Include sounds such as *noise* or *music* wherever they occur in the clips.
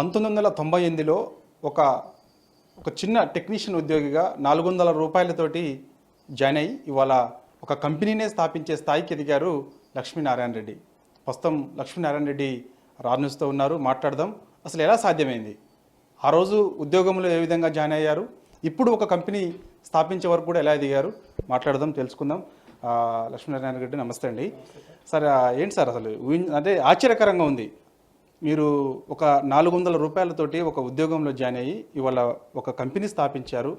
పంతొమ్మిది వందల తొంభై ఎనిమిదిలో ఒక ఒక చిన్న టెక్నీషియన్ ఉద్యోగిగా నాలుగు వందల రూపాయలతోటి జాయిన్ అయ్యి ఇవాళ ఒక కంపెనీనే స్థాపించే స్థాయికి ఎదిగారు లక్ష్మీనారాయణ రెడ్డి. ప్రస్తుతం లక్ష్మీనారాయణ రెడ్డి రానుస్తూ ఉన్నారు మాట్లాడదాం. అసలు ఎలా సాధ్యమైంది? ఆ రోజు ఉద్యోగంలో ఏ విధంగా జాయిన్ అయ్యారు? ఇప్పుడు ఒక కంపెనీ స్థాపించే వరకు కూడా ఎలా ఎదిగారు? మాట్లాడదాం తెలుసుకుందాం. లక్ష్మీనారాయణ రెడ్డి నమస్తే అండి. సార్ ఏంటి సార్ అసలు? అంటే ఆశ్చర్యకరంగా ఉంది. మీరు ఒక నాలుగు వందల రూపాయలతోటి ఒక ఉద్యోగంలో జాయిన్ అయ్యి ఇవాళ ఒక కంపెనీ స్థాపించారు.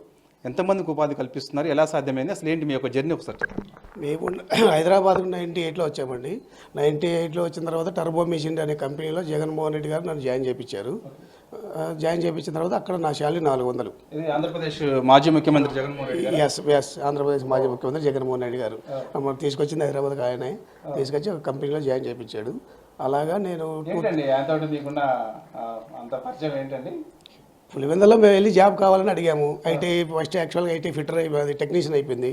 ఎంతమందికి ఉపాధి కల్పిస్తున్నారు? ఎలా సాధ్యమైంది? అసలు ఏంటి మీ యొక్క జర్నీ ఒకసారి చెప్పండి. మేము *clears throat* హైదరాబాద్ నైంటీ ఎయిట్లో వచ్చామండి. నైంటీ ఎయిట్లో వచ్చిన తర్వాత టర్బో మిషన్ అనే కంపెనీలో జగన్మోహన్ రెడ్డి గారు నన్ను జాయిన్ చేయించారు జాయిన్ చేయించిన తర్వాత అక్కడ నా శాలరీ నాలుగు వందలు ఆంధ్రప్రదేశ్ మాజీ ముఖ్యమంత్రి జగన్మోహన్ రెడ్డి ఎస్ ఎస్ ఆంధ్రప్రదేశ్ మాజీ ముఖ్యమంత్రి జగన్మోహన్ రెడ్డి గారు. తీసుకొచ్చింది హైదరాబాద్కి ఆయనే. తీసుకొచ్చి ఒక కంపెనీలో జాయిన్ చేయించాడు అలాగా నేను అంత పరిచయం ఏంటండి? పులివెందులో మేము వెళ్ళి జాబ్ కావాలని అడిగాము. ఐటీ ఫస్ట్ యాక్చువల్గా ఐటీ ఫిట్టర్ అయిపోయింది టెక్నీషియన్ అయిపోయింది.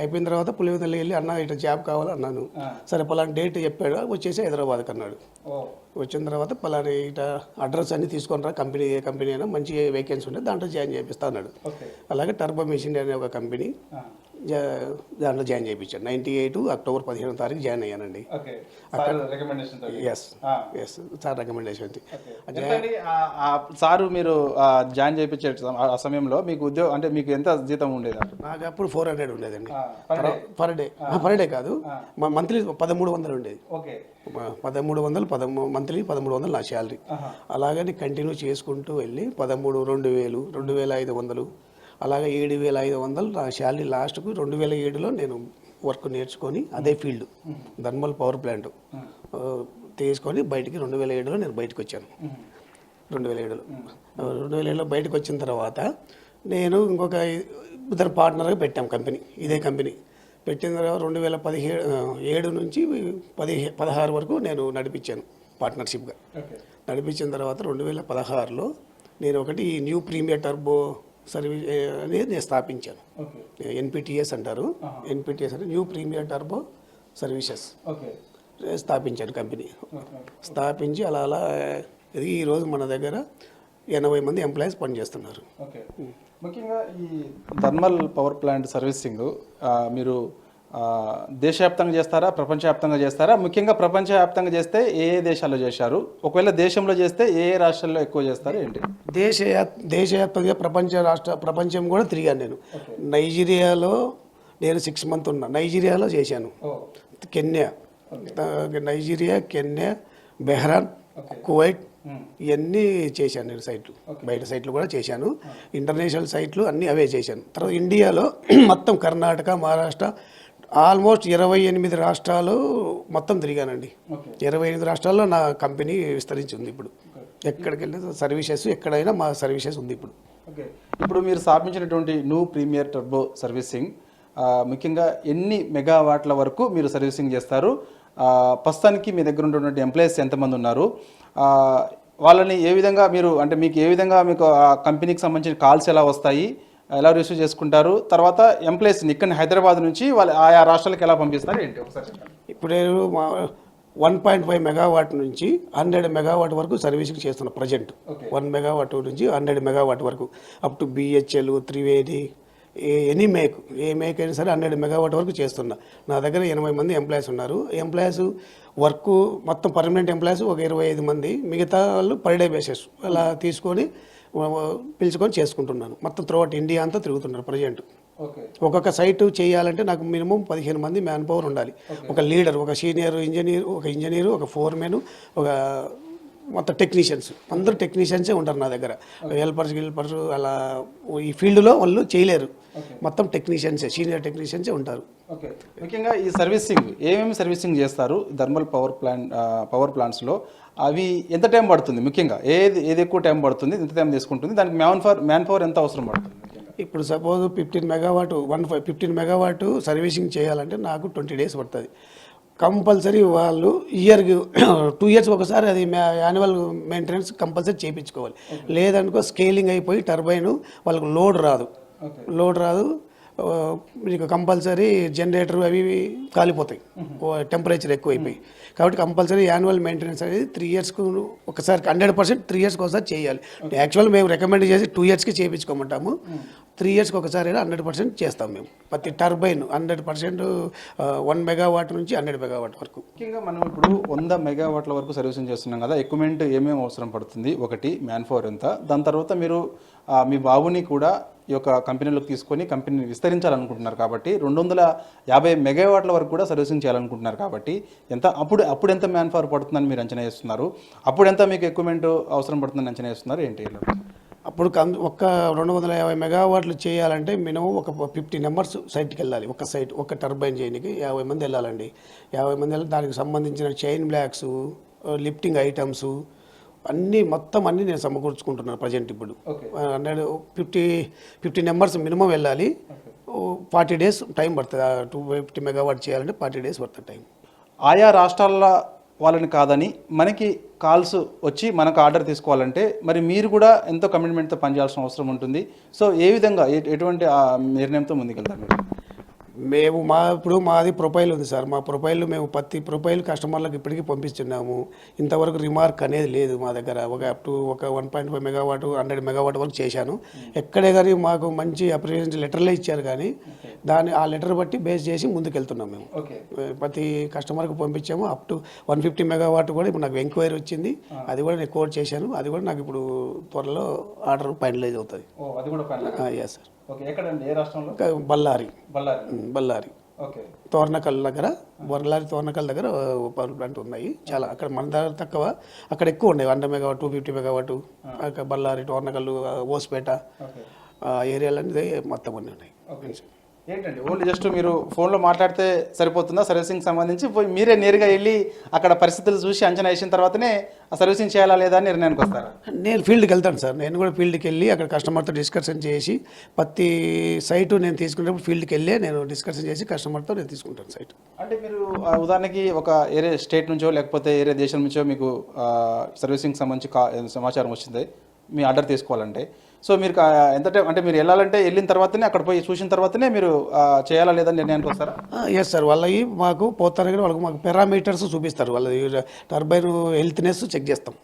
అయిపోయిన తర్వాత పులివెందులు వెళ్ళి అన్న ఇట్లా జాబ్ కావాలన్నాను సరే పలానా డేట్ చెప్పాడు వచ్చేసి హైదరాబాద్కి అన్నాడు. వచ్చిన తర్వాత పలానా ఇట అడ్రస్ అన్ని తీసుకొని రా కంపెనీ ఏ కంపెనీ అయినా మంచి వేకెన్సీ ఉంటే దాంట్లో జాయిన్ చేపిస్తా అన్నాడు. అలాగే టర్బో మిషన్ అనే ఒక కంపెనీ. దాంట్లో జాయిన్ చేయించాను నైంటీ ఎయిట్ అక్టోబర్ పదిహేనో తారీఖు జాయిన్ అయ్యానండి. ఓకే. సార్ రికమెండేషన్ తోటి. Yes yes sir recommendation sir మీరు జాయిన్ చేయించే ఆ సమయంలో మీకు ఉద్యోగం అంటే మీకు ఎంత జీతం ఉండేది నాకు అప్పుడు ఫోర్ హండ్రెడ్ ఉండేదండి. Per day. Per day. కాదు. మా మంత్లీ పదమూడు వందలు ఉండేది. పదమూడు వందలు పదమూ మంత్లీ పదమూడు వందలు నా శాలరీ. అలాగని కంటిన్యూ చేసుకుంటూ వెళ్ళి పదమూడు రెండు వేలు రెండు వేల ఐదు వందలు అలాగే ఏడు వేల ఐదు వందలు నా శాలరీ లాస్ట్కు రెండు వేల ఏడులో నేను వర్క్ నేర్చుకొని అదే ఫీల్డ్ థర్మల్ పవర్ ప్లాంట్. తీసుకొని బయటికి రెండు వేల ఏడులో నేను బయటకు వచ్చాను. రెండు వేల ఏడులో. రెండు వేల ఏడులో బయటకు వచ్చిన తర్వాత నేను ఇంకొక ఇద్దరు పార్ట్నర్గా పెట్టాం కంపెనీ ఇదే కంపెనీ. పెట్టిన తర్వాత రెండు వేల పదిహేడు ఏడు నుంచి పదిహే పదహారు వరకు నేను నడిపించాను పార్ట్నర్షిప్గా. నడిపించిన తర్వాత రెండు వేల పదహారులో నేను ఒకటి న్యూ ప్రీమియర్ టర్బో సర్వీస్ అనేది నేను స్థాపించాను. ఎన్పిటిఎస్ అంటారు. ఎన్పిటిఎస్ అంటే న్యూ ప్రీమియర్ టర్బో సర్వీసెస్. స్థాపించాను కంపెనీ. స్థాపించి అలా అలా ఎదిగి ఈరోజు మన దగ్గర ఎనభై మంది ఎంప్లాయీస్ పనిచేస్తున్నారు. ముఖ్యంగా ఈ థర్మల్ పవర్ ప్లాంట్ సర్వీసింగ్ మీరు దేశవ్యాప్తంగా చేస్తారా? ప్రపంచవ్యాప్తంగా చేస్తారా? ముఖ్యంగా ప్రపంచవ్యాప్తంగా చేస్తే ఏ ఏ దేశాల్లో చేశారు? ఒకవేళ దేశంలో చేస్తే ఏ ఏ రాష్ట్రాల్లో ఎక్కువ చేస్తారు ఏంటి? దేశ దేశవ్యాప్తంగా ప్రపంచ రాష్ట్ర ప్రపంచం కూడా తిరిగాను నేను. నైజీరియాలో నేను సిక్స్ మంత్ ఉన్నా. నైజీరియాలో చేశాను. Kenya. Nigeria Kenya Bahrain Kuwait ఇవన్నీ చేశాను నేను సైట్లు. బయట సైట్లు కూడా చేశాను. ఇంటర్నేషనల్ సైట్లు అన్నీ అవే చేశాను. తర్వాత ఇండియాలో *clears throat* మొత్తం కర్ణాటక మహారాష్ట్ర ఆల్మోస్ట్ ఇరవై ఎనిమిది రాష్ట్రాలు మొత్తం తిరిగానండి. ఇరవై ఎనిమిది రాష్ట్రాల్లో నా కంపెనీ విస్తరించి ఉంది ఇప్పుడు. ఎక్కడికి వెళ్ళినా సర్వీసెస్ ఎక్కడైనా మా సర్వీసెస్ ఉంది ఇప్పుడు. ఓకే. ఇప్పుడు మీరు స్థాపించినటువంటి న్యూ ప్రీమియర్ టర్బో సర్వీసింగ్ ముఖ్యంగా ఎన్ని మెగావాట్ల వరకు మీరు సర్వీసింగ్ చేస్తారు? ప్రస్తుతానికి మీ దగ్గర ఉన్నటువంటి ఎంప్లాయీస్ ఎంతమంది ఉన్నారు? వాళ్ళని ఏ విధంగా మీరు అంటే మీకు ఏ విధంగా మీకు ఆ కంపెనీకి సంబంధించిన కాల్స్ ఎలా వస్తాయి? ఎలా రిసీవ్ చేసుకుంటారు? తర్వాత ఎంప్లాయీస్ని ఇక్కడ హైదరాబాద్ నుంచి వాళ్ళ ఆయా రాష్ట్రాలకు ఎలా పంపిస్తారు ఏంటి? ఒకసారి ఇప్పుడు నేను మా వన్ పాయింట్ ఫైవ్ మెగావాట్ నుంచి హండ్రెడ్ మెగావాట్ వరకు సర్వీసింగ్ చేస్తున్నా ప్రజెంట్. వన్ మెగావాట్ నుంచి హండ్రెడ్ మెగావాట్ వరకు. Up to BHEL Trivedi any make A make అయినా సరే హండ్రెడ్ మెగావాట్ వరకు చేస్తున్నా. నా దగ్గర ఎనభై మంది ఎంప్లాయీస్ ఉన్నారు. ఎంప్లాయీస్ వర్క్ మొత్తం పర్మనెంట్ ఎంప్లాయీస్ ఒక ఇరవై ఐదు మంది. మిగతా వాళ్ళు పర్ డే బేసిస్ అలా తీసుకొని పిలుచుకొని చేసుకుంటున్నాను. మొత్తం త్రూఅవుట్ ఇండియా అంతా తిరుగుతున్నారు ప్రజెంట్ ఒక్కొక్క సైట్ చేయాలంటే నాకు మినిమం పదిహేను మంది మ్యాన్ పవర్ ఉండాలి ఒక లీడర్ ఒక సీనియర్ ఇంజనీర్ ఒక ఇంజనీర్ ఒక ఫోర్మెన్ ఒక మొత్తం టెక్నీషియన్స్ అందరూ టెక్నీషియన్సే ఉంటారు నా దగ్గర. హెల్పర్స్ గిల్పర్స్ అలా ఈ ఫీల్డ్లో వాళ్ళు చేయలేరు. మొత్తం టెక్నీషియన్సే సీనియర్ టెక్నీషియన్సే ఉంటారు. ఓకే. ముఖ్యంగా ఈ సర్వీసింగ్ ఏమేమి సర్వీసింగ్ చేస్తారు థర్మల్ పవర్ ప్లాంట్ పవర్ ప్లాంట్స్లో అవి ఎంత టైం పడుతుంది ముఖ్యంగా? ఏది ఏది ఎక్కువ టైం పడుతుంది? ఎంత టైం తీసుకుంటుంది? దానికి మ్యాన్ పవర్ మ్యాన్ పవర్ ఎంత అవసరం పడుతుంది ఇప్పుడు suppose fifteen megawatt one five fifteen megawatt servicing చేయాలంటే నాకు ట్వంటీ డేస్ పడుతుంది. కంపల్సరీ వాళ్ళు ఇయర్కి టూ ఇయర్స్ ఒకసారి అది యాన్యువల్ మెయింటెనెన్స్ కంపల్సరీ చేయించుకోవాలి లేదనుకో స్కేలింగ్ అయిపోయి టర్బైన్ వాళ్ళకు లోడ్ రాదు. లోడ్ రాదు మీకు కంపల్సరీ జనరేటర్ అవి కాలిపోతాయి. టెంపరేచర్ ఎక్కువైపోయి. కాబట్టి కంపల్సరీ యాన్యువల్ మెయింటెనెన్స్ అనేది త్రీ ఇయర్స్కు ఒకసారి హండ్రెడ్ పర్సెంట్ త్రీ ఇయర్స్కి ఒకసారి చేయాలి. యాక్చువల్ మేము రికమెండ్ చేసి టూ ఇయర్స్కి చేయించుకోమంటాము. త్రీ ఇయర్స్కి ఒకసారి హండ్రెడ్ పర్సెంట్ చేస్తాం మేము. ప్రతి turbine hundred percent one megawatt నుంచి హండ్రెడ్ మెగావాట్ వరకు. ముఖ్యంగా మనం ఇప్పుడు వంద మెగావాట్ల వరకు సర్వీసింగ్ చేస్తున్నాం కదా ఎక్విప్మెంట్ ఏమేమి అవసరం పడుతుంది? ఒకటి మ్యాన్ పవర్ ఎంత? దాని తర్వాత మీరు మీ బాబుని కూడా ఈ యొక్క కంపెనీలోకి తీసుకొని కంపెనీని విస్తరించాలనుకుంటున్నారు కాబట్టి రెండు వందల యాభై మెగావాట్ల వరకు కూడా సర్వీసింగ్ చేయాలనుకుంటున్నారు కాబట్టి ఎంత అప్పుడు అప్పుడు ఎంత మ్యాన్ పవర్ పడుతుందని మీరు అంచనా వేస్తున్నారు? అప్పుడు ఎంత మీకు ఎక్విప్మెంట్ అవసరం పడుతుందని అంచనా వేస్తున్నారు? ఏంటి? అప్పుడు కం ఒక్క రెండు వందల యాభై మెగావాట్లు చేయాలంటే మినిమం ఒక ఫిఫ్టీ నెంబర్స్ సైట్కి వెళ్ళాలి. ఒక సైట్ ఒక టర్బైన్ చేయడానికి యాభై మంది వెళ్ళాలండి. యాభై మంది వెళ్ళి దానికి సంబంధించిన చైన్ బ్లాక్స్ లిఫ్టింగ్ ఐటమ్స్ అన్నీ మొత్తం అన్నీ నేను సమకూర్చుకుంటున్నాను ప్రజెంట్ ఇప్పుడు. Hundred fifty fifty numbers minimum వెళ్ళాలి. ఫార్టీ డేస్ టైం పడుతుంది. టూ ఫిఫ్టీ మెగావాట్ చేయాలంటే ఫార్టీ డేస్ పడుతుంది టైం. ఆయా రాష్ట్రాల వాళ్ళని కాదని మనకి కాల్స్ వచ్చి మనకు ఆర్డర్ తీసుకోవాలంటే మరి మీరు కూడా ఎంతో కమిట్మెంట్తో పనిచేయాల్సిన అవసరం ఉంటుంది. సో ఏ విధంగా ఎటువంటి ఆ నిర్ణయంతో ముందుకెళ్తారు? మీరు మేము మా ఇప్పుడు మాది ప్రొఫైల్ ఉంది సార్. మా ప్రొఫైల్ మేము ప్రతి ప్రొఫైల్ కస్టమర్లకు ఇప్పటికీ పంపిస్తున్నాము. ఇంతవరకు రిమార్క్ అనేది లేదు మా దగ్గర. ఒక అప్ టు ఒక one point five megawatt hundred megawatt వరకు చేశాను. ఎక్కడే కానీ మాకు మంచి అప్రిషియేషన్ లెటర్లే ఇచ్చారు కానీ దాన్ని ఆ లెటర్ బట్టి బేస్ చేసి ముందుకెళ్తున్నాం మేము. ప్రతి కస్టమర్కి పంపించాము. Up to one fifty megawatt కూడా ఇప్పుడు నాకు ఎంక్వైరీ వచ్చింది. అది కూడా నేను కోడ్ చేశాను. అది కూడా నాకు ఇప్పుడు త్వరలో ఆర్డర్ ఫైనలైజ్ అవుతుంది. ఓ అది కూడా ఫైనల్ ఎస్ సార్ ఎక్కడండి? ఏ రాష్ట్రంలో? బళ్ళారి. బళ్ళారి. బళ్ళారి. ఓకే. తోరణకల్ దగ్గర బొర్లారి తోరణకల్ దగ్గర పవర్ ప్లాంట్ ఉన్నాయి. చాలా అక్కడ మన దగ్గర తక్కువ అక్కడ ఎక్కువ ఉన్నాయి వంద megawatt two fifty megawatt Bellary Toranakal Hospet ఆ ఏరియాలన్నీ మొత్తం అన్నీ ఉన్నాయి. ఏంటండి ఓన్లీ జస్ట్ మీరు ఫోన్లో మాట్లాడితే సరిపోతుందా? సర్వీసింగ్ సంబంధించి పోయి మీరే నేరుగా వెళ్ళి అక్కడ పరిస్థితులు చూసి అంచనా వేసిన తర్వాతనే ఆ సర్వీసింగ్ చేయాలా లేదా అని నిర్ణయానికి వస్తారా? నేను ఫీల్డ్కి వెళ్తాను సార్. నేను కూడా ఫీల్డ్కి వెళ్ళి అక్కడ కస్టమర్తో డిస్కషన్ చేసి ప్రతి సైటు నేను తీసుకునేటప్పుడు ఫీల్డ్కి వెళ్ళి నేను డిస్కషన్ చేసి కస్టమర్తో నేను తీసుకుంటాను సైట్. అంటే మీరు ఉదాహరణకి ఒక ఏరే స్టేట్ నుంచో లేకపోతే ఏరే దేశం నుంచో మీకు సర్వీసింగ్ సంబంధించి సమాచారం వచ్చింది. మీ ఆర్డర్ తీసుకోవాలంటే సో మీరు ఎంత టైం అంటే మీరు వెళ్ళాలంటే వెళ్ళిన తర్వాతనే అక్కడ పోయి చూసిన తర్వాతనే మీరు చేయాలా లేదా అని నిర్ణయానికి వస్తారా? ఎస్ సార్ వాళ్ళవి మాకు పోతారు కానీ వాళ్ళకి మాకు పారామీటర్స్ చూపిస్తారు. వాళ్ళ టర్బైన్ హెల్త్నెస్ చెక్ చేస్తాం.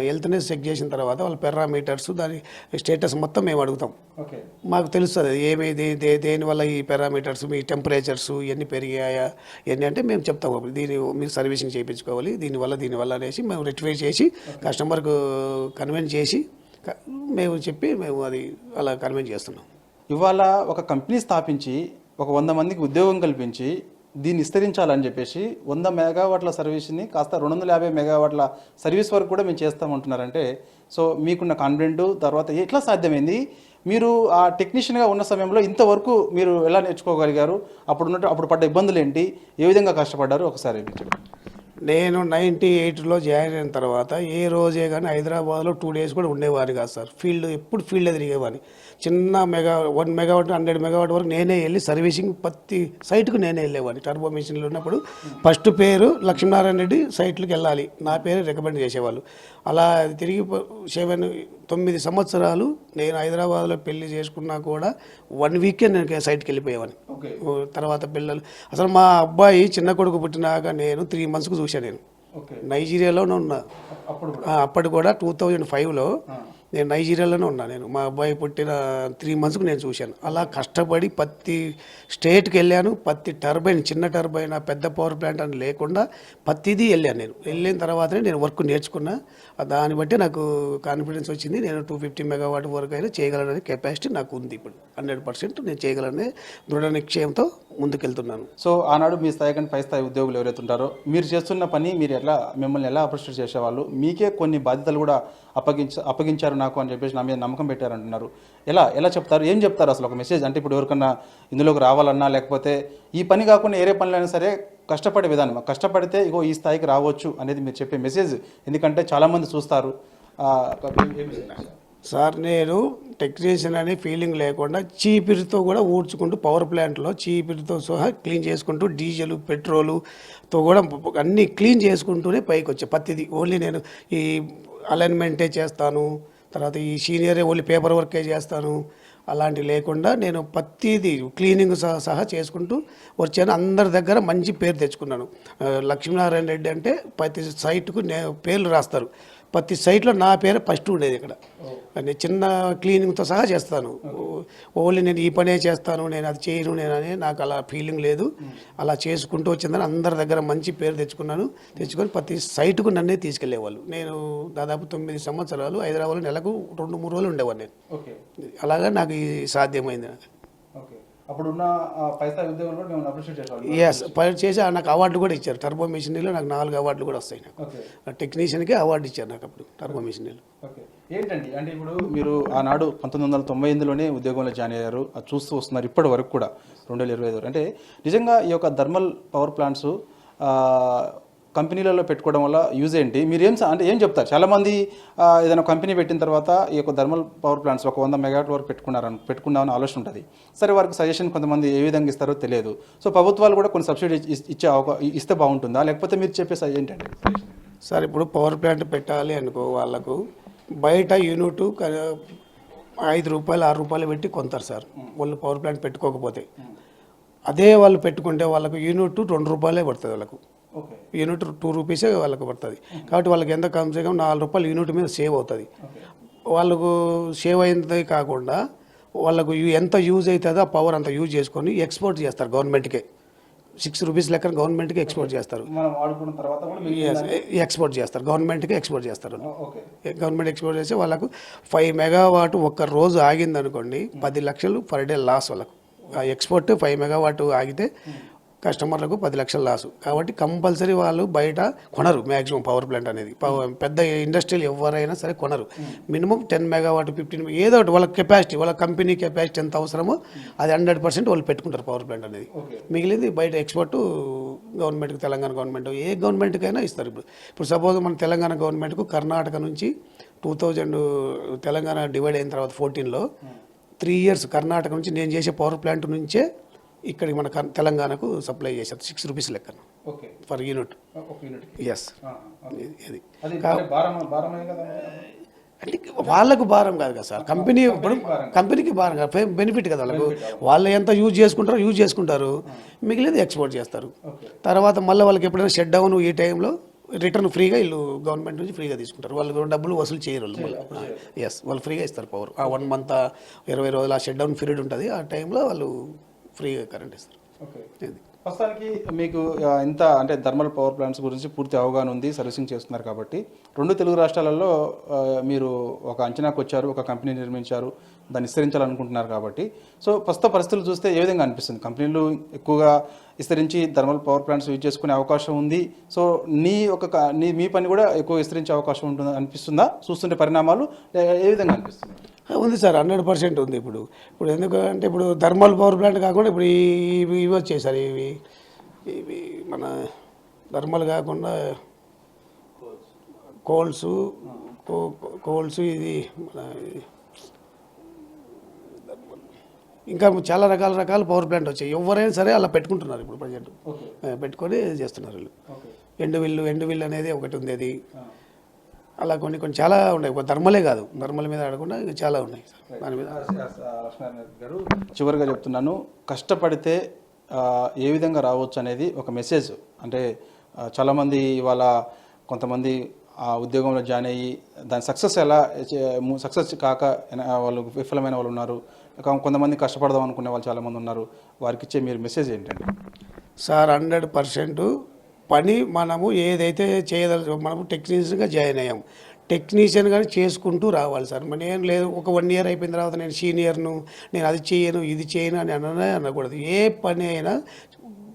హెల్త్నెస్ చెక్ చేసిన తర్వాత వాళ్ళ పారామీటర్స్ దాని స్టేటస్ మొత్తం మేము అడుగుతాం. ఓకే మాకు తెలుస్తుంది ఏమి దే దే- దేనివల్ల ఈ పారామీటర్స్ మీ టెంపరేచర్స్ ఎన్ని పెరిగాయా ఎన్ని అంటే మేము చెప్తాము దీని మీరు సర్వీసింగ్ చేయించుకోవాలి దీనివల్ల దీనివల్ల అనేసి మేము రెక్టిఫై చేసి కస్టమర్కు కన్విన్స్ చేసి మేము చెప్పి మేము అది అలా కన్విన్స్ చేస్తున్నాం. ఇవాళ ఒక కంపెనీ స్థాపించి ఒక వంద మందికి ఉద్యోగం కల్పించి దీన్ని విస్తరించాలని చెప్పేసి వంద మెగావాట్ల సర్వీస్ని కాస్త రెండు వందల యాభై మెగావాట్ల సర్వీస్ వరకు కూడా మేము చేస్తామంటున్నారంటే సో మీకున్న కాన్ఫిడెంట్ తర్వాత ఎట్లా సాధ్యమైంది? మీరు ఆ టెక్నీషియన్గా ఉన్న సమయంలో ఇంతవరకు మీరు ఎలా నేర్చుకోగలిగారు? అప్పుడు ఉన్నట్టు అప్పుడు పడ్డ ఇబ్బందులు ఏంటి ఏ విధంగా కష్టపడ్డారు? ఒకసారి మీరు చెప్పండి నేను నైంటీ ఎయిట్లో జాయిన్ అయిన తర్వాత ఏ రోజే కానీ హైదరాబాద్లో టూ డేస్ కూడా ఉండేవారు కాదు సార్. ఫీల్డ్ ఎప్పుడు ఫీల్డ్ తిరిగేవాడిని. చిన్న mega one megawatt hundred megawatt వరకు నేనే వెళ్ళి సర్వీసింగ్ ప్రతి సైట్కు నేనే వెళ్ళేవాడిని. టర్బో మిషన్లు ఉన్నప్పుడు ఫస్ట్ పేరు లక్ష్మీనారాయణ రెడ్డి సైట్లకు వెళ్ళాలి. నా పేరు రికమెండ్ చేసేవాళ్ళు. అలా తిరిగి సెవెన్ తొమ్మిది సంవత్సరాలు నేను హైదరాబాద్లో పెళ్ళి చేసుకున్నా కూడా వన్ వీకే నేను సైట్కి వెళ్ళిపోయేవాడిని. తర్వాత పిల్లలు. అసలు మా అబ్బాయి చిన్న కొడుకు పుట్టినాక నేను త్రీ మంత్స్కి చూశాను నేను. నైజీరియాలోనే ఉన్నా. అప్పుడు కూడా? టూ థౌజండ్ ఫైవ్లో నేను నైజీరియాలోనే ఉన్నా నేను. మా అబ్బాయి పుట్టిన త్రీ మంత్స్కి నేను చూశాను. అలా కష్టపడి పత్తి స్టేట్కి వెళ్ళాను. పత్తి టర్బైన్ చిన్న టర్బైన్ పెద్ద పవర్ ప్లాంట్ అని లేకుండా పత్తిది వెళ్ళాను నేను. వెళ్ళిన తర్వాతనే నేను వర్క్ నేర్చుకున్నా. దాన్ని బట్టి నాకు కాన్ఫిడెన్స్ వచ్చింది. నేను టూ ఫిఫ్టీ మెగావాట్ వరకు అయినా చేయగలననే కెపాసిటీ నాకు ఉంది ఇప్పుడు. హండ్రెడ్ పర్సెంట్ నేను చేయగలనే దృఢ నిశ్చయంతో ముందుకెళ్తున్నాను. సో ఆనాడు మీ స్థాయి కంటే పై స్థాయి ఉద్యోగులు ఎవరైతే ఉంటారో మీరు చేస్తున్న పని మీరు ఎలా మిమ్మల్ని ఎలా అప్రిషియేట్ చేసేవాళ్ళు? మీకే కొన్ని బాధ్యతలు కూడా అప్పగించ అప్పగించారు నాకు అని చెప్పేసి నా మీద నమ్మకం పెట్టారంటున్నారు. ఎలా ఎలా చెప్తారు? ఏం చెప్తారు అసలు ఒక మెసేజ్ అంటే ఇప్పుడు ఎవరికన్నా ఇందులోకి రావాలన్నా లేకపోతే ఈ పని కాకుండా ఏరే పనులైనా సరే కష్టపడే విధానం కష్టపడితే ఇగో ఈ స్థాయికి రావచ్చు అనేది మీరు చెప్పే మెసేజ్ ఎందుకంటే చాలామంది చూస్తారు. సార్ నేను టెక్నీషియన్ అనే ఫీలింగ్ లేకుండా చీపిరితో కూడా ఊడ్చుకుంటూ పవర్ ప్లాంట్లో చీపిరితో సహా క్లీన్ చేసుకుంటూ డీజిల్ పెట్రోలుతో కూడా అన్నీ క్లీన్ చేసుకుంటూనే పైకి వచ్చే పత్తిది. ఓన్లీ నేను ఈ అలైన్మెంటే చేస్తాను. తర్వాత ఈ సీనియరే ఓన్లీ పేపర్ వర్కే చేస్తాను. అలాంటివి లేకుండా నేను ప్రతిదీ క్లీనింగ్ సహా సహా చేసుకుంటూ వచ్చాను. అందరి దగ్గర మంచి పేరు తెచ్చుకున్నాను. లక్ష్మీనారాయణ రెడ్డి అంటే ప్రతి సైట్కు నే పేర్లు రాస్తారు. ప్రతి సైట్లో నా పేరు ఫస్ట్ ఉండేది ఇక్కడ. నేను చిన్న క్లీనింగ్తో సహా చేస్తాను. ఓన్లీ నేను ఈ పనే చేస్తాను నేను అది చేయను నేను అని నాకు అలా ఫీలింగ్ లేదు. అలా చేసుకుంటూ వచ్చిందని అందరి దగ్గర మంచి పేరు తెచ్చుకున్నాను. తెచ్చుకొని ప్రతి సైట్కు నన్నే తీసుకెళ్ళేవాళ్ళు నేను దాదాపు తొమ్మిది సంవత్సరాలు హైదరాబాద్లో నెలకు రెండు మూడు రోజులు ఉండేవాడిని నేను. అలాగా నాకు ఇది సాధ్యమైంది ఓకే అప్పుడు ఉన్న పైసా ఉద్యోగులు కూడా మేము అప్రిషియేట్ చేసాం ఎస్ పని చేసి నాకు అవార్డు కూడా ఇచ్చారు. టర్బో మిషనరీలో నాకు నాలుగు అవార్డులు కూడా వస్తాయి నాకు. టెక్నీషియన్కి అవార్డు ఇచ్చారు నాకు అప్పుడు టర్బో మిషనరీలో ఓకే ఏంటండి? అంటే ఇప్పుడు మీరు ఆనాడు పంతొమ్మిది వందల తొంభై ఎనిమిదిలోనే ఉద్యోగంలో జాయిన్ అయ్యారు. అది చూస్తూ వస్తున్నారు ఇప్పటి వరకు కూడా రెండు వేల ఇరవై ఐదు వరకు అంటే నిజంగా ఈ యొక్క థర్మల్ పవర్ ప్లాంట్స్ కంపెనీలలో పెట్టుకోవడం వల్ల యూజ్ ఏంటి? మీరు ఏం అంటే ఏం చెప్తారు? చాలామంది ఏదైనా కంపెనీ పెట్టిన తర్వాత ఈ యొక్క థర్మల్ పవర్ ప్లాంట్స్ ఒక వంద మెగావాట్ వరకు పెట్టుకున్నారని పెట్టుకుందామని ఆలోచన ఉంటుంది. సరే వారికి సజెషన్ కొంతమంది ఏ విధంగా ఇస్తారో తెలియదు. సో ప్రభుత్వాలు కూడా కొన్ని సబ్సిడీ ఇచ్చే ఇస్తే బాగుంటుందా? లేకపోతే మీరు చెప్పే సజెషన్ ఏంటండి? సార్ ఇప్పుడు పవర్ ప్లాంట్ పెట్టాలి అనుకో వాళ్ళకు బయట యూనిట్ ఐదు రూపాయలు ఆరు రూపాయలు పెట్టి కొంటారు సార్. వాళ్ళు పవర్ ప్లాంట్ పెట్టుకోకపోతే. అదే వాళ్ళు పెట్టుకుంటే వాళ్ళకు యూనిట్ రెండు రూపాయలే పడుతుంది వాళ్ళకు. యూనిట్ టూ రూపీసే వాళ్ళకు పడుతుంది. కాబట్టి వాళ్ళకి ఎంత కమ్సే కమ్ నాలుగు రూపాయలు యూనిట్ మీద సేవ్ అవుతుంది. వాళ్ళకు సేవ్ అయిందే కాకుండా వాళ్ళకు ఎంత యూజ్ అవుతుందో ఆ పవర్ అంత యూజ్ చేసుకొని ఎక్స్పోర్ట్ చేస్తారు గవర్నమెంట్కే. సిక్స్ రూపీస్ లెక్కన గవర్నమెంట్కి ఎక్స్పోర్ట్ చేస్తారు. ఎక్స్పోర్ట్ చేస్తారు. గవర్నమెంట్కి ఎక్స్పోర్ట్ చేస్తారు. ఓకే గవర్నమెంట్ ఎక్స్పోర్ట్ చేసి వాళ్ళకు ఫైవ్ మెగావాట్ ఒక్క రోజు ఆగింది అనుకోండి పది లక్షలు పర్ డే లాస్ వాళ్ళకు. ఎక్స్పోర్ట్ ఫైవ్ మెగావాట్ ఆగితే కస్టమర్లకు పది లక్షలు లాస్. కాబట్టి కంపల్సరీ వాళ్ళు బయట కొనరు మ్యాక్సిమం పవర్ ప్లాంట్ అనేది. పవ- పెద్ద ఇండస్ట్రీలు ఎవరైనా సరే కొనరు. మినిమం టెన్ మెగావాట్ ఫిఫ్టీన్ ఏదో ఒకటి వాళ్ళ కెపాసిటీ వాళ్ళ కంపెనీ కెపాసిటీ ఎంత అవసరమో అది హండ్రెడ్ పర్సెంట్ వాళ్ళు పెట్టుకుంటారు పవర్ ప్లాంట్ అనేది. మిగిలింది బయట ఎక్స్పోర్ట్ గవర్నమెంట్కి తెలంగాణ గవర్నమెంట్ ఏ గవర్నమెంట్కైనా ఇస్తారు ఇప్పుడు. ఇప్పుడు సపోజ్ మన తెలంగాణ గవర్నమెంట్కు కర్ణాటక నుంచి టూ థౌజండ్ తెలంగాణ డివైడ్ అయిన తర్వాత ఫోర్టీన్లో త్రీ ఇయర్స్ కర్ణాటక నుంచి నేను చేసే పవర్ ప్లాంట్ నుంచే ఇక్కడికి మన తెలంగాణకు సప్లై చేశారు. సిక్స్ రూపీస్ లెక్కన ఓకే. For unit. ఎస్ ఇది అంటే వాళ్ళకు భారం కాదు కదా సార్. కంపెనీ ఇప్పుడు కంపెనీకి భారం కాదు. బెనిఫిట్ కదా వాళ్ళకు. వాళ్ళు ఎంత యూజ్ చేసుకుంటారో యూజ్ చేసుకుంటారు. మిగిలింది ఎక్స్పోర్ట్ చేస్తారు. తర్వాత మళ్ళీ వాళ్ళకి ఎప్పుడైనా షట్ డౌన్ ఈ టైంలో రిటర్న్ ఫ్రీగా వీళ్ళు గవర్నమెంట్ నుంచి ఫ్రీగా తీసుకుంటారు. వాళ్ళు డబ్బులు వసూలు చేయరు వాళ్ళు ఎస్ వాళ్ళు ఫ్రీగా ఇస్తారు పవర్. ఆ వన్ మంత్ ఇరవై రోజులు ఆ షట్ డౌన్ పీరియడ్ ఉంటుంది. ఆ టైంలో వాళ్ళు ఫ్రీగా కరెంట్ ఇస్తారు. ఇది ప్రస్తుతానికి మీకు ఇంత అంటే థర్మల్ పవర్ ప్లాంట్స్ గురించి పూర్తి అవగాహన ఉంది సర్వీసింగ్ చేస్తున్నారు కాబట్టి. రెండు తెలుగు రాష్ట్రాలలో మీరు ఒక అంచనాకు వచ్చారు ఒక కంపెనీ నిర్మించారు దాన్ని విస్తరించాలనుకుంటున్నారు కాబట్టి. సో ప్రస్తుత పరిస్థితులు చూస్తే ఏ విధంగా అనిపిస్తుంది? కంపెనీలు ఎక్కువగా విస్తరించి థర్మల్ పవర్ ప్లాంట్స్ యూజ్ చేసుకునే అవకాశం ఉంది. సో నీ ఒక నీ మీ పని కూడా ఎక్కువ విస్తరించే అవకాశం ఉంటుంది అనిపిస్తుందా? చూస్తుంటే పరిణామాలు ఏ విధంగా అనిపిస్తుంది? ఉంది సార్ హండ్రెడ్ పర్సెంట్ ఉంది ఇప్పుడు. ఇప్పుడు ఎందుకంటే ఇప్పుడు థర్మల్ పవర్ ప్లాంట్ కాకుండా ఇప్పుడు ఇవి ఇవి వచ్చేసారు ఇవి ఇవి మన థర్మల్ కాకుండా కోల్స్ కోల్స్ ఇది మన ఇంకా చాలా రకాల రకాల పవర్ ప్లాంట్ వచ్చాయి. ఎవరైనా సరే అలా పెట్టుకుంటున్నారు ఇప్పుడు ప్రజెంట్. పెట్టుకొని చేస్తున్నారు వీళ్ళు. ఎండు విల్లు ఎండు విల్లు అనేది ఒకటి ఉంది అది. అలా కొన్ని కొన్ని చాలా ఉన్నాయి. ధర్మలే కాదు. ధర్మల మీద ఆడకుండా ఇంకా చాలా ఉన్నాయి. సార్ దాని మీద గారు. చివరిగా చెప్తున్నాను కష్టపడితే ఏ విధంగా రావచ్చు అనేది ఒక మెసేజ్ అంటే చాలామంది ఇవాళ కొంతమంది ఆ ఉద్యోగంలో జాయిన్ అయ్యి దాని సక్సెస్ ఎలా సక్సెస్ కాక వాళ్ళు విఫలమైన వాళ్ళు ఉన్నారు. కొంతమంది కష్టపడదాం అనుకునే వాళ్ళు చాలామంది ఉన్నారు. వారికి ఇచ్చే మీరు మెసేజ్ ఏంటండి? సార్ హండ్రెడ్ పర్సెంట్ పని మనము ఏదైతే చేయదల మనము టెక్నీషియన్గా జాయిన్ అయ్యాం టెక్నీషియన్ కానీ చేసుకుంటూ రావాలి సార్. మరి నేను లేదు ఒక వన్ ఇయర్ అయిపోయిన తర్వాత నేను సీనియర్ను నేను అది చేయను ఇది చేయను అని అననే అనకూడదు. ఏ పని అయినా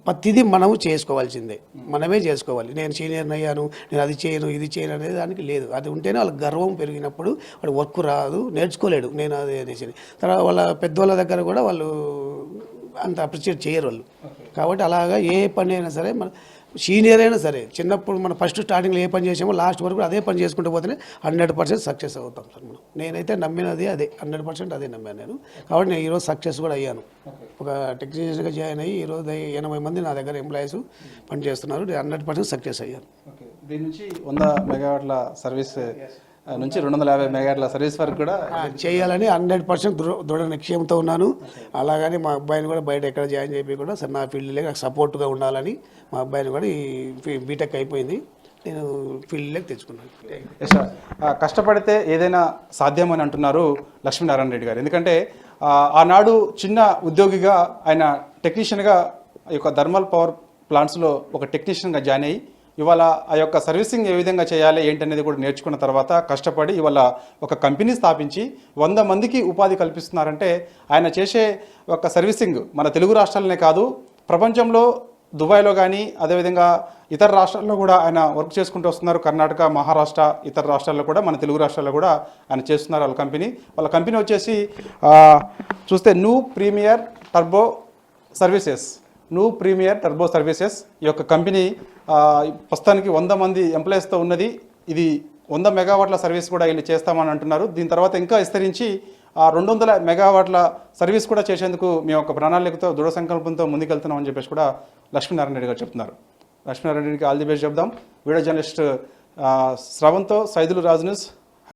ప్రతిదీ మనము చేసుకోవాల్సిందే. మనమే చేసుకోవాలి. నేను సీనియర్ని అయ్యాను నేను అది చేయను ఇది చేయను అనేది దానికి లేదు. అది ఉంటేనే వాళ్ళకి గర్వం పెరిగినప్పుడు వాడు వర్క్ రాదు నేర్చుకోలేడు. నేను అది అనేసి. తర్వాత వాళ్ళ పెద్దవాళ్ళ దగ్గర కూడా వాళ్ళు అంత అప్రిషియేట్ చేయరు వాళ్ళు. కాబట్టి అలాగా ఏ పని అయినా సరే మన సీనియర్ అయినా సరే చిన్నప్పుడు మనం ఫస్ట్ స్టార్టింగ్లో ఏ పని చేసామో లాస్ట్ వరకు అదే పని చేసుకుంటూ పోతేనే హండ్రెడ్ పర్సెంట్ సక్సెస్ అవుతాం సార్ మనం. నేనైతే నమ్మినది అదే హండ్రెడ్ పర్సెంట్ అదే నమ్మాను నేను. కాబట్టి నేను ఈరోజు సక్సెస్ కూడా అయ్యాను. ఒక టెక్నీషియన్గా జాయిన్ అయ్యి ఈరోజు ఎనభై మంది నా దగ్గర ఎంప్లాయీస్ పనిచేస్తున్నారు. నేను హండ్రెడ్ పర్సెంట్ సక్సెస్ అయ్యాను. దీని నుంచి వంద మెగావాట్ల సర్వీస్ నుంచి రెండు వందల యాభై మెగాట్ల సర్వీస్ వరకు కూడా చేయాలని హండ్రెడ్ పర్సెంట్ దృఢ నిశ్చయంతో ఉన్నాను. అలాగని మా అబ్బాయిని కూడా బయట ఎక్కడ జాయిన్ చేపి కూడా సార్ నా ఫీల్డ్లో నాకు సపోర్ట్గా ఉండాలని మా అబ్బాయిని కూడా ఈ బీటెక్ అయిపోయింది. నేను ఫీల్డ్లోకి తెచ్చుకున్నాను. కష్టపడితే ఏదైనా సాధ్యం అని అంటున్నారు లక్ష్మీనారాయణ రెడ్డి గారు. ఎందుకంటే ఆనాడు చిన్న ఉద్యోగిగా ఆయన టెక్నీషియన్గా ఈ యొక్క థర్మల్ పవర్ ప్లాంట్స్లో ఒక టెక్నీషియన్గా జాయిన్ అయ్యి ఇవాళ ఆ యొక్క సర్వీసింగ్ ఏ విధంగా చేయాలి ఏంటనేది కూడా నేర్చుకున్న తర్వాత కష్టపడి ఇవాళ ఒక కంపెనీ స్థాపించి వంద మందికి ఉపాధి కల్పిస్తున్నారంటే ఆయన చేసే ఒక సర్వీసింగ్ మన తెలుగు రాష్ట్రాలనే కాదు ప్రపంచంలో దుబాయ్లో కానీ అదేవిధంగా ఇతర రాష్ట్రాల్లో కూడా ఆయన వర్క్ చేసుకుంటూ వస్తున్నారు. కర్ణాటక మహారాష్ట్ర ఇతర రాష్ట్రాల్లో కూడా మన తెలుగు రాష్ట్రాల్లో కూడా ఆయన చేస్తున్నారు వాళ్ళ కంపెనీ. వాళ్ళ కంపెనీ వచ్చేసి చూస్తే new premier turbo services. New premier turbo services ఈ యొక్క కంపెనీ ప్రస్తుతానికి వంద మంది ఎంప్లాయీస్తో ఉన్నది. ఇది వంద మెగావాట్ల సర్వీస్ కూడా వీళ్ళు చేస్తామని అంటున్నారు. దీని తర్వాత ఇంకా విస్తరించి ఆ రెండు వందల మెగావాట్ల సర్వీస్ కూడా చేసేందుకు మేము ఒక ప్రణాళికతో దృఢ సంకల్పంతో ముందుకెళ్తున్నామని చెప్పేసి కూడా లక్ష్మీనారాయణ రెడ్డి గారు చెప్తున్నారు. లక్ష్మీనారాయణ రెడ్డికి ఆల్ ది బెస్ట్ చెప్దాం. వీడియో జర్నలిస్ట్ శ్రవంతో సైదులు రాజు న్యూస్.